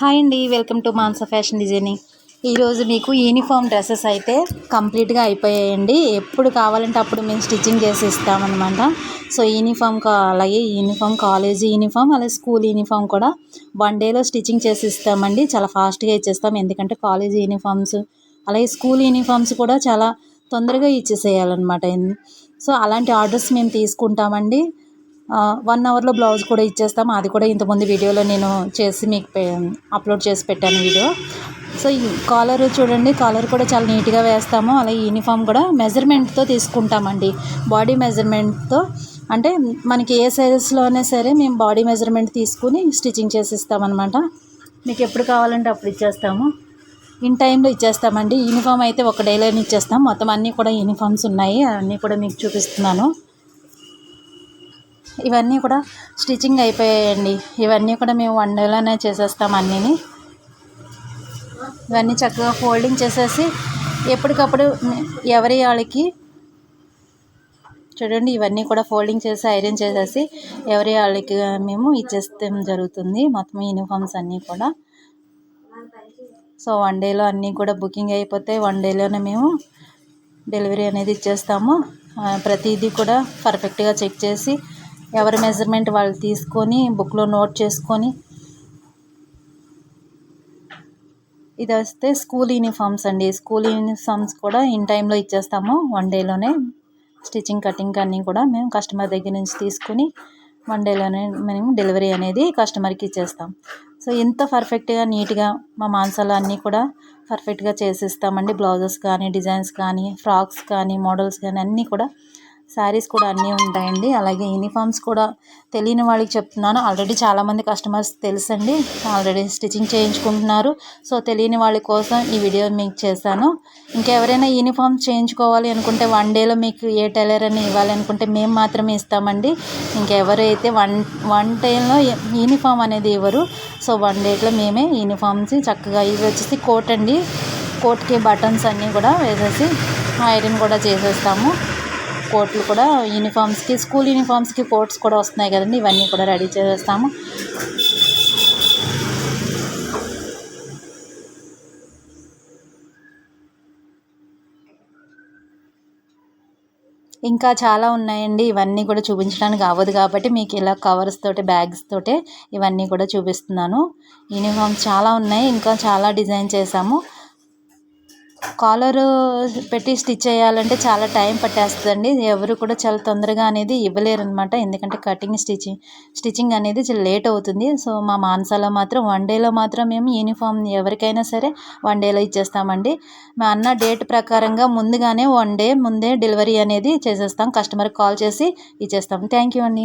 Hi అండి welcome to Mansa fashion designing. ఈరోజు మీకు యూనిఫామ్ డ్రెస్సెస్ అయితే కంప్లీట్గా అయిపోయాయండి. ఎప్పుడు కావాలంటే అప్పుడు మేము స్టిచ్చింగ్ చేసి ఇస్తామన్నమాట. సో యూనిఫామ్ అలాగే యూనిఫామ్ కాలేజీ యూనిఫామ్ అలాగే స్కూల్ యూనిఫామ్ కూడా వన్ డేలో స్టిచ్చింగ్ చేసి ఇస్తామండి. చాలా ఫాస్ట్గా ఇచ్చేస్తాం. ఎందుకంటే కాలేజీ యూనిఫామ్స్ అలాగే స్కూల్ యూనిఫామ్స్ కూడా చాలా తొందరగా ఇచ్చేసేయాలన్నమాట. సో అలాంటి ఆర్డర్స్ మేము తీసుకుంటామండి. వన్ అవర్లో బ్లౌజ్ కూడా ఇచ్చేస్తాము అది కూడా ఇంతకుముందు వీడియోలో నేను చేసి మీకు అప్లోడ్ చేసి పెట్టాను వీడియో. సో ఈ కాలర్ చూడండి కాలర్ కూడా చాలా నీట్గా వేస్తాము. అలాగే యూనిఫామ్ కూడా మెజర్మెంట్తో తీసుకుంటామండి. బాడీ మెజర్మెంట్తో అంటే మనకి ఏ సైజెస్లోనే సరే మేము బాడీ మెజర్మెంట్ తీసుకుని స్టిచ్చింగ్ చేసిస్తామన్నమాట. మీకు ఎప్పుడు కావాలంటే అప్పుడు ఇచ్చేస్తాము. ఇన్ టైంలో ఇచ్చేస్తామండి. యూనిఫామ్ అయితే ఒక డేలోనే ఇచ్చేస్తాం. మొత్తం అన్నీ కూడా యూనిఫామ్స్ ఉన్నాయి. అన్నీ కూడా మీకు చూపిస్తున్నాను. ఇవన్నీ కూడా స్టిచ్చింగ్ అయిపోయాయండి. ఇవన్నీ కూడా మేము వన్ డేలోనే చేసేస్తాం అన్నీని. ఇవన్నీ చక్కగా ఫోల్డింగ్ చేసేసి ఎప్పటికప్పుడు ఎవరి వాళ్ళకి చూడండి ఇవన్నీ కూడా ఫోల్డింగ్ చేసి ఐరన్ చేసేసి ఎవరి వాళ్ళకి మేము ఇచ్చేస్తే జరుగుతుంది. మొత్తం యూనిఫామ్స్ అన్నీ కూడా. సో వన్ డేలో అన్నీ కూడా బుకింగ్ అయిపోతే వన్ డేలోనే మేము డెలివరీ అనేది ఇచ్చేస్తాము. ప్రతిదీ కూడా పర్ఫెక్ట్గా చెక్ చేసి ఎవరి మెజర్మెంట్ వాళ్ళు తీసుకొని బుక్లో నోట్ చేసుకొని ఇది వస్తే స్కూల్ యూనిఫామ్స్ అండి. స్కూల్ యూనిఫామ్స్ కూడా ఇన్ టైంలో ఇచ్చేస్తాము. వన్ డేలోనే స్టిచ్చింగ్ కటింగ్ అన్నీ కూడా మేము కస్టమర్ దగ్గర నుంచి తీసుకుని వన్ డేలోనే మేము డెలివరీ అనేది కస్టమర్కి ఇచ్చేస్తాం. సో ఎంత పర్ఫెక్ట్గా నీట్గా మా మాంసాలు అన్నీ కూడా పర్ఫెక్ట్గా చేసిస్తామండి. బ్లౌజెస్ కానీ డిజైన్స్ కానీ ఫ్రాక్స్ కానీ మోడల్స్ కానీ అన్నీ కూడా శారీస్ కూడా అన్నీ ఉంటాయండి. అలాగే యూనిఫామ్స్ కూడా తెలియని వాళ్ళకి చెప్తున్నాను. ఆల్రెడీ చాలామంది కస్టమర్స్ తెలుసండి. ఆల్రెడీ స్టిచ్చింగ్ చేయించుకుంటున్నారు. సో తెలియని వాళ్ళ కోసం ఈ వీడియో మీకు చేశాను. ఇంకెవరైనా యూనిఫామ్ చేయించుకోవాలి అనుకుంటే వన్ డేలో మీకు ఏ టైలర్ అని ఇవ్వాలి అనుకుంటే మేము మాత్రమే ఇస్తామండి. ఇంకెవరైతే వన్ వన్ టైంలో యూనిఫామ్ అనేది ఇవ్వరు. సో వన్ డేలో మేమే యూనిఫామ్స్ చక్కగా ఇవి వచ్చేసి కోట్ అండి. కోట్కి బటన్స్ అన్నీ కూడా వేసేసి ఐరన్ కూడా చేసేస్తాము. కోట్లు కూడా యూనిఫామ్స్కి స్కూల్ యూనిఫామ్స్కి కోట్స్ కూడా వస్తున్నాయి కదండి. ఇవన్నీ కూడా రెడీ చేస్తాము ఇంకా చాలా ఉన్నాయండి. ఇవన్నీ కూడా చూపించడానికి అవ్వదు కాబట్టి మీకు ఇలా కవర్స్ తోటి బ్యాగ్స్ తోటే ఇవన్నీ కూడా చూపిస్తున్నాను. యూనిఫామ్స్ చాలా ఉన్నాయి. ఇంకా చాలా డిజైన్ చేసాము కాలర్ పెట్టి స్టిచ్ చేయాలంటే చాలా టైం పట్టేస్తుందండి. ఎవరు కూడా చాలా తొందరగా అనేది ఇవ్వలేరు అనమాట ఎందుకంటే కటింగ్ స్టిచ్చింగ్ స్టిచ్చింగ్ అనేది చాలా లేట్ అవుతుంది. సో మా మాన్సాలో మాత్రం వన్ డేలో మాత్రం మేము యూనిఫామ్ ఎవరికైనా సరే వన్ డేలో ఇచ్చేస్తామండి. మా అన్న డేట్ ప్రకారంగా ముందుగానే వన్ డే ముందే డెలివరీ అనేది చేసేస్తాం. కస్టమర్కి కాల్ చేసి ఇచ్చేస్తాం. థ్యాంక్ యూ అండి.